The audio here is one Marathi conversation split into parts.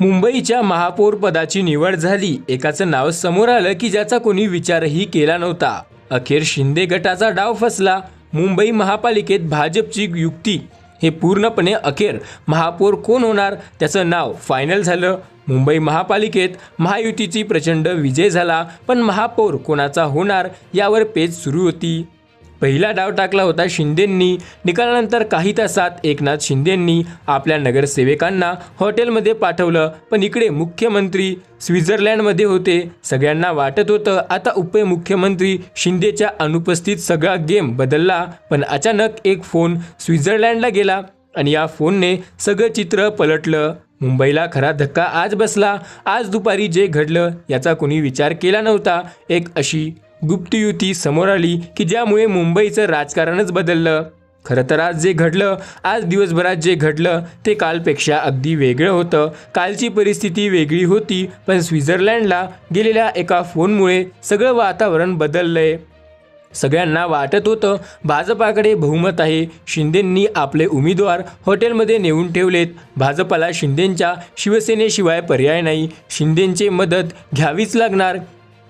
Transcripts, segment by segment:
मुंबईच्या महापौर पदाची निवड झाली. एकाचं नाव समोर आलं की ज्याचा कोणी विचारही केला नव्हता. अखेर शिंदे गटाचा डाव फसला. मुंबई महापालिकेत भाजपची युक्ती. हे पूर्णपणे अखेर महापौर कोण होणार? त्याचं नाव फायनल झालं. मुंबई महापालिकेत महायुतीची प्रचंड विजय झाला. पण महापौर कोणाचा होणार? यावर पेच सुरू होती. पहिला डाव टाकला होता शिंदेंनी. निकालानंतर काही तासात एकनाथ शिंदेंनी आपल्या नगरसेवकांना हॉटेलमध्ये पाठवलं. पण इकडे मुख्यमंत्री स्वित्झर्लंडमध्ये होते. सगळ्यांना वाटत होतं आता उपमुख्यमंत्री शिंदेच्या अनुपस्थित सगळा गेम बदलला. पण अचानक एक फोन स्वित्झर्लंडला गेला आणि या फोनने सगळं चित्र पलटलं. मुंबईला खरा धक्का आज बसला. आज दुपारी जे घडलं याचा कोणी विचार केला नव्हता. एक अशी गुप्त युती समोर आली की ज्यामुळे मुंबईचं राजकारणच बदललं. खरं तर आज जे घडलं आज दिवसभरात जे घडलं ते कालपेक्षा अगदी वेगळं होतं. कालची परिस्थिती वेगळी होती पण स्वित्झर्लंडला गेलेल्या एका फोनमुळे सगळं वातावरण बदललंय. सगळ्यांना वाटत होतं भाजपाकडे बहुमत आहे. शिंदेंनी आपले उमेदवार हॉटेलमध्ये नेऊन ठेवलेत. भाजपाला शिंदेंच्या शिवसेनेशिवाय पर्याय नाही. शिंदेंचे मदत घ्यावीच लागणार.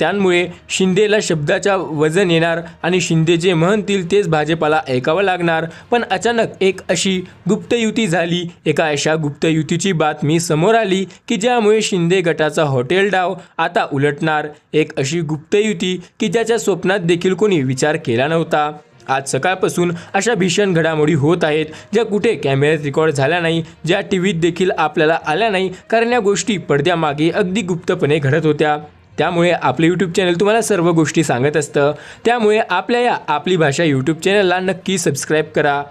त्यामुळे शिंदेला शब्दाच्या वजन येणार आणि शिंदे जे म्हणतील तेच भाजपाला ऐकावं लागणार. पण अचानक एक अशी गुप्त युती झाली. एका अशा गुप्त युतीची बातमी समोर आली की ज्यामुळे शिंदे गटाचा हॉटेल डाव आता उलटणार. एक अशी गुप्त युती की ज्याच्या स्वप्नात देखील कोणी विचार केला नव्हता. आज सकाळपासून अशा भीषण घडामोडी होत आहेत ज्या कुठे कॅमेऱ्यात रेकॉर्ड झाल्या नाही ज्या टी व्हीत देखील आपल्याला आल्या नाही कारण या गोष्टी पडद्यामागे अगदी गुप्तपणे घडत होत्या. त्यामुळे आपले यूट्यूब चॅनल तुम्हाला सर्व गोष्टी सांगत असतं. त्यामुळे आपल्या या आपली भाषा यूट्यूब चॅनलला नक्की सबस्क्राईब करा.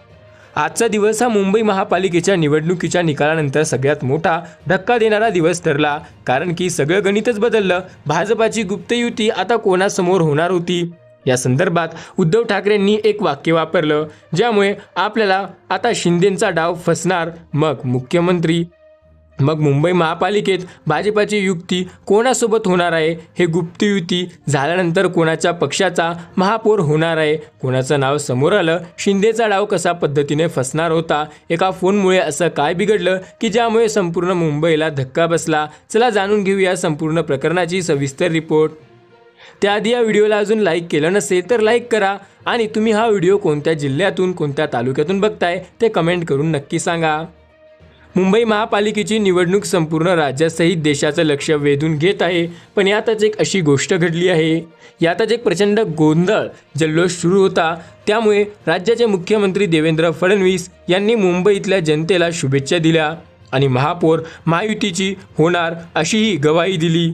आजचा दिवस हा मुंबई महापालिकेच्या निवडणुकीच्या निकालानंतर सगळ्यात मोठा धक्का देणारा दिवस ठरला. कारण की सगळं गणितच बदललं. भाजपाची गुप्त युती आता कोणासमोर होणार होती? या संदर्भात उद्धव ठाकरेंनी एक वाक्य वापरलं ज्यामुळे आपल्याला आता शिंदेंचा डाव फसणार. मग मुख्यमंत्री मग मुंबई महापालिकेत भाजपाची युक्ती कोणासोबत होणार आहे? हे गुप्त युती झाल्यानंतर कोणाच्या पक्षाचा महापौर होणार आहे? कोणाचं नाव समोर आलं? शिंदेचा डाव कसा पद्धतीने फसणार होता? एका फोनमुळे असं काय बिघडलं की ज्यामुळे संपूर्ण मुंबईला धक्का बसला? चला जाणून घेऊया संपूर्ण प्रकरणाची सविस्तर रिपोर्ट. त्याआधी या व्हिडिओला अजून लाईक केलं नसेल तर लाईक करा आणि तुम्ही हा व्हिडिओ कोणत्या जिल्ह्यातून कोणत्या तालुक्यातून बघताय ते कमेंट करून नक्की सांगा. मुंबई महापालिकेची निवडणूक संपूर्ण राज्यासहित देशाचं लक्ष वेधून घेत आहे. पण यातच एक अशी गोष्ट घडली आहे. यातच एक प्रचंड गोंधळ जल्लोष सुरू होता. त्यामुळे राज्याचे मुख्यमंत्री देवेंद्र फडणवीस यांनी मुंबईतल्या जनतेला शुभेच्छा दिल्या आणि महापौर महायुतीची होणार अशीही गवाही दिली.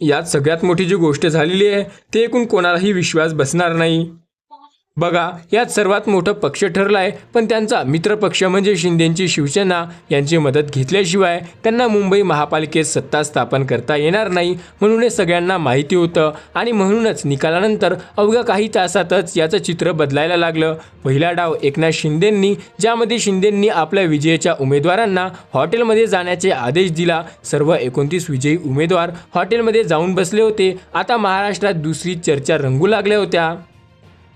यात सगळ्यात मोठी जी गोष्ट झालेली आहे ते एकूण कोणालाही विश्वास बसणार नाही. बघा यात सर्वात मोठं पक्ष ठरला आहे पण त्यांचा मित्रपक्ष म्हणजे शिंदेंची शिवसेना. यांची मदत घेतल्याशिवाय त्यांना मुंबई महापालिकेत सत्ता स्थापन करता येणार नाही म्हणून हे सगळ्यांना माहिती होतं. आणि म्हणूनच निकालानंतर अवघ्या काही तासातच याचं चित्र बदलायला लागलं. पहिला डाव एकनाथ शिंदेंनी ज्यामध्ये शिंदेंनी आपल्या विजयाच्या उमेदवारांना हॉटेलमध्ये जाण्याचे आदेश दिला. सर्व एकोणतीस विजयी उमेदवार हॉटेलमध्ये जाऊन बसले होते. आता महाराष्ट्रात दुसरी चर्चा रंगू लागल्या होत्या.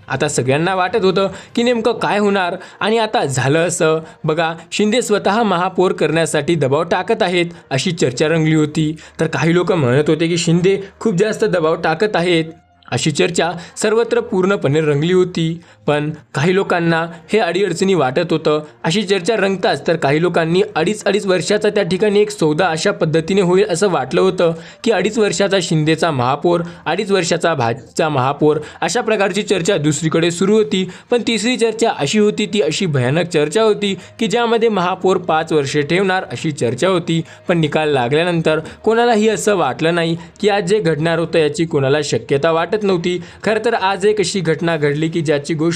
आता सगळ्यांना वाटत होतं की नेमकं काय होणार? आणि आता झालं असं. बघा शिंदे स्वतः महापौर करण्यासाठी दबाव टाकत आहेत अशी चर्चा रंगली होती. तर काही लोक म्हणत होते की शिंदे खूप जास्त दबाव टाकत आहेत अशी चर्चा सर्वत्र पूर्णपणे रंगली होती. पण काही लोकांना हे अडीअडचणी वाटत होतं. अशी चर्चा रंगताच तर काही लोकांनी अडीच अडीच वर्षाचा त्या ठिकाणी एक सौदा अशा पद्धतीने होईल असं वाटलं होतं की अडीच वर्षाचा शिंदेचा महापौर अडीच वर्षाचा भाजपचा महापौर अशा प्रकारची चर्चा दुसरीकडे सुरू होती. पण तिसरी चर्चा अशी होती ती अशी भयानक चर्चा होती की ज्यामध्ये महापौर पाच वर्षे ठेवणार अशी चर्चा होती. पण निकाल लागल्यानंतर कोणालाही असं वाटलं नाही की आज जे घडणार होतं याची कोणाला शक्यता वाटत नव्हती. खरं तर आज एक अशी घटना घडली की ज्याची गोष्ट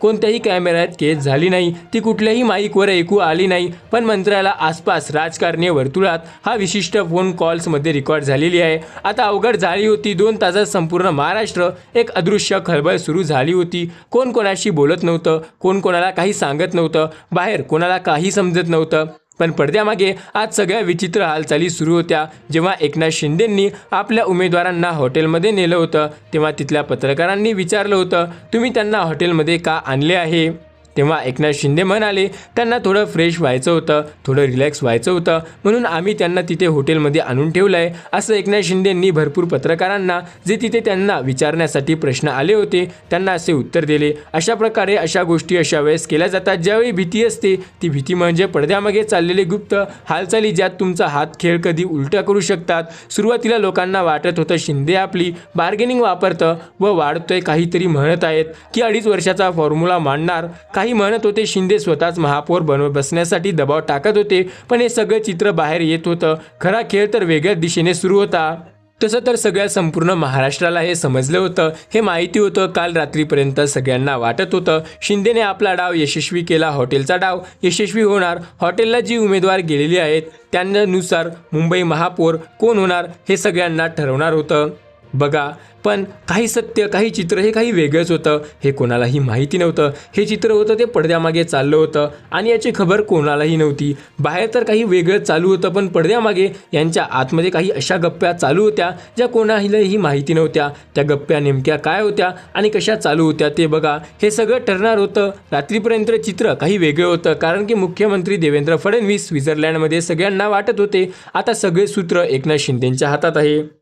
कोणत्याही कॅमेऱ्यात केस झाली नाही. ती कुठल्याही माईकवर ऐकू आली नाही. पण मंत्र्याला आसपास राजकारणी वर्तुळात हा विशिष्ट फोन कॉल्समध्ये रेकॉर्ड झालेली आहे. आता अवघड झाली होती. दोन तासात संपूर्ण महाराष्ट्र एक अदृश्य खळबळ सुरू झाली होती. कोण कोणाशी बोलत नव्हतं. कोण कोणाला काही सांगत नव्हतं. बाहेर कोणाला काही समजत नव्हतं. पण पडद्यामागे आज सगळ्या विचित्र हालचाली सुरू होत्या. जेव्हा एकनाथ शिंदेंनी आपल्या उमेदवारांना हॉटेलमध्ये नेलं होतं तेव्हा तिथल्या पत्रकारांनी विचारलं होतं तुम्ही त्यांना हॉटेलमध्ये का आणले आहे? तेव्हा एकनाथ शिंदे म्हणाले त्यांना थोडं फ्रेश व्हायचं होतं थोडं रिलॅक्स व्हायचं होतं म्हणून आम्ही त्यांना तिथे हॉटेलमध्ये आणून ठेवलं आहे असं एकनाथ शिंदेंनी भरपूर पत्रकारांना जे तिथे त्यांना विचारण्यासाठी प्रश्न आले होते त्यांना असे उत्तर दिले. अशा प्रकारे अशा गोष्टी अशा वेळेस केल्या जातात. ज्यावेळी भीती असते ती भीती म्हणजे पडद्यामागे चाललेले गुप्त हालचाली ज्यात तुमचा हात खेळ कधी उलटा करू शकतात. सुरुवातीला लोकांना वाटत होतं शिंदे आपली बार्गेनिंग वापरतं व वाढतोय काहीतरी म्हणत आहेत की अडीच वर्षाचा फॉर्म्युला मांडणार. काही म्हणत होते शिंदे स्वतःच महापौर बनव बसण्यासाठी दबाव टाकत होते पण हे सगळं चित्र बाहेर येत होतं. खरा खेळ तर वेगळ्याच दिशेने सुरू होता. तसं तर सगळ्या संपूर्ण महाराष्ट्राला हे समजलं होतं. हे माहिती होतं काल रात्रीपर्यंत सगळ्यांना वाटत होतं. शिंदेने आपला डाव यशस्वी केला हॉटेलचा डाव यशस्वी होणार. हॉटेलला जी उमेदवार गेलेली आहेत त्यांच्यानुसार मुंबई महापौर कोण होणार हे सगळ्यांना ठरवणार होतं. बघा पण काही सत्य काही चित्र हे काही वेगळंच होतं. हे कोणालाही माहिती नव्हतं. हे चित्र होतं ते पडद्यामागे चाललं होतं. आणि याची खबर कोणालाही नव्हती. बाहेर तर काही वेगळं चालू होतं पण पडद्यामागे यांच्या आतमध्ये काही अशा गप्प्या चालू होत्या ज्या कोणालाही माहिती नव्हत्या. त्या गप्प्या नेमक्या काय होत्या आणि कशा चालू होत्या ते बघा. हे सगळं ठरणार होतं. रात्रीपर्यंत चित्र काही वेगळं होतं कारण की मुख्यमंत्री देवेंद्र फडणवीस स्वित्झर्लंडमध्ये सगळ्यांना वाटत होते. आता सगळे सूत्र एकनाथ शिंदेंच्या हातात आहे.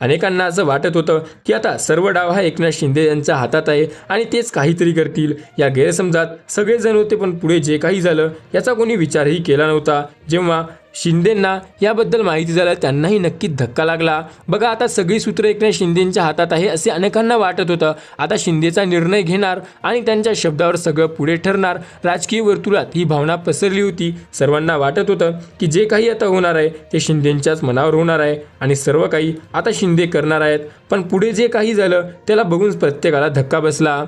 अनेकांना असं वाटत होतं की आता सर्व डाव हा एकनाथ शिंदे यांच्या हातात आहे आणि तेच काहीतरी करतील. या गैरसमजात सगळेजण होते पण पुढे जे काही झालं याचा कोणी विचारही केला नव्हता. जेव्हा शिंदेंना याबद्दल माहिती झालं त्यांनाही नक्कीच धक्का लागला. बघा आता सगळी सूत्र एकनाथ शिंदेंच्या हातात आहे असे अनेकांना वाटत होतं. आता शिंदेचा निर्णय घेणार आणि त्यांच्या शब्दावर सगळं पुढे ठरणार. राजकीय वर्तुळात ही भावना पसरली होती. सर्वांना वाटत होतं की जे काही आता होणार आहे ते शिंदेंच्याच मनावर होणार आहे आणि सर्व काही आता शिंदे करणार आहेत. पण पुढे जे काही झालं त्याला बघून प्रत्येकाला धक्का बसला.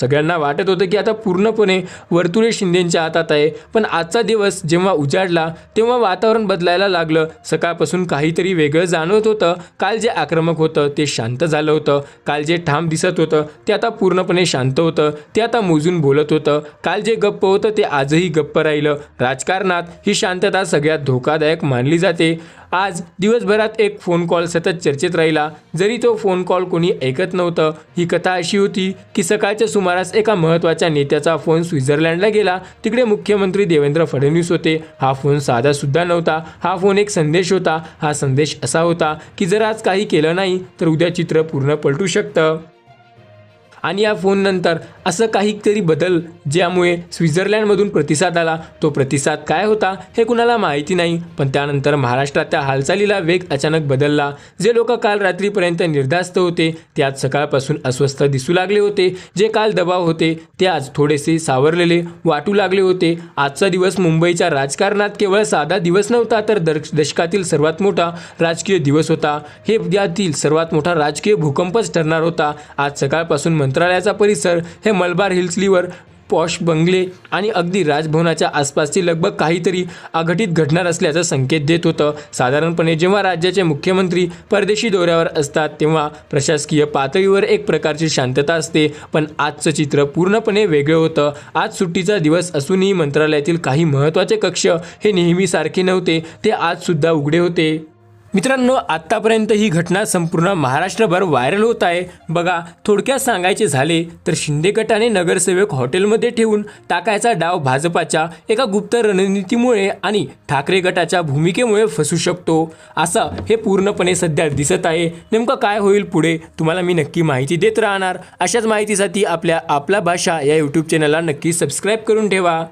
सगळ्यांना वाटत होतं की आता पूर्णपणे वर्तुळे शिंदेंच्या हातात आहे. पण आजचा दिवस जेव्हा उजाडला तेव्हा वातावरण बदलायला लागलं. सकाळपासून काहीतरी वेगळं जाणवत होतं. काल जे आक्रमक होतं ते शांत झालं होतं. काल जे ठाम दिसत होतं ते आता पूर्णपणे शांत होतं. ते आता मोजून बोलत होतं. काल जे गप्प होतं ते आजही गप्प राहिलं. राजकारणात ही शांतता सगळ्यात धोकादायक मानली जाते. आज दिवसभरात एक फोन कॉल सतत चर्चेत राहिला. जरी तो फोन कॉल कोणी ऐकत नव्हतं ही कथा अशी होती की सकाळच्या सुमारास एका महत्त्वाच्या नेत्याचा फोन स्वित्झर्लंडला गेला. तिकडे मुख्यमंत्री देवेंद्र फडणवीस होते. हा फोन साधा सुद्धा नव्हता. हा फोन एक संदेश होता. हा संदेश असा होता की जर आज काही केलं नाही तर उद्या चित्र पूर्ण पलटू शकतं. आणि या फोननंतर असं काहीतरी बदल ज्यामुळे स्वित्झर्लंडमधून प्रतिसाद आला. तो प्रतिसाद काय होता हे कुणाला माहिती नाही पण त्यानंतर महाराष्ट्रात त्या हालचालीला वेग अचानक बदलला. जे लोक काल रात्रीपर्यंत निर्धास्त होते ते आज सकाळपासून अस्वस्थ दिसू लागले होते. जे काल दबाव होते ते आज थोडेसे सावरलेले वाटू लागले होते. आजचा दिवस मुंबईच्या राजकारणात केवळ साधा दिवस नव्हता तर दशकातील सर्वात मोठा राजकीय दिवस होता. हे यातील सर्वात मोठा राजकीय भूकंपच ठरणार होता. आज सकाळपासून मंत्रालयाचा परिसर हे मलबार हिल्सलीवर पॉश बंगले आणि अगदी राजभवनाच्या आसपासची लगभग काहीतरी अघटित घडणार असल्याचा संकेत देत होतं. साधारणपणे जेव्हा राज्याचे मुख्यमंत्री परदेशी दौऱ्यावर असतात तेव्हा प्रशासकीय पातळीवर एक प्रकारची शांतता असते. पण आजचं चित्र पूर्णपणे वेगळं होतं. आज सुट्टीचा दिवस असूनही मंत्रालयातील काही महत्त्वाचे कक्ष हे नेहमीसारखे नव्हते ते आजसुद्धा उघडे होते. मित्रांनो आत्तापर्यंत ही घटना संपूर्ण महाराष्ट्रभर व्हायरल होत आहे. बघा थोडक्यात सांगायचे झाले तर शिंदे गटाने नगरसेवक हॉटेलमध्ये ठेवून टाकायचा डाव भाजपाच्या एका गुप्त रणनीतीमुळे आणि ठाकरे गटाच्या भूमिकेमुळे फसू शकतो. असं हे पूर्णपणे सध्या दिसत आहे. नेमकं काय होईल पुढे तुम्हाला मी नक्की माहिती देत राहणार. अशाच माहितीसाठी आपल्या आपला भाषा या यूट्यूब चॅनलला नक्की सबस्क्राईब करून ठेवा.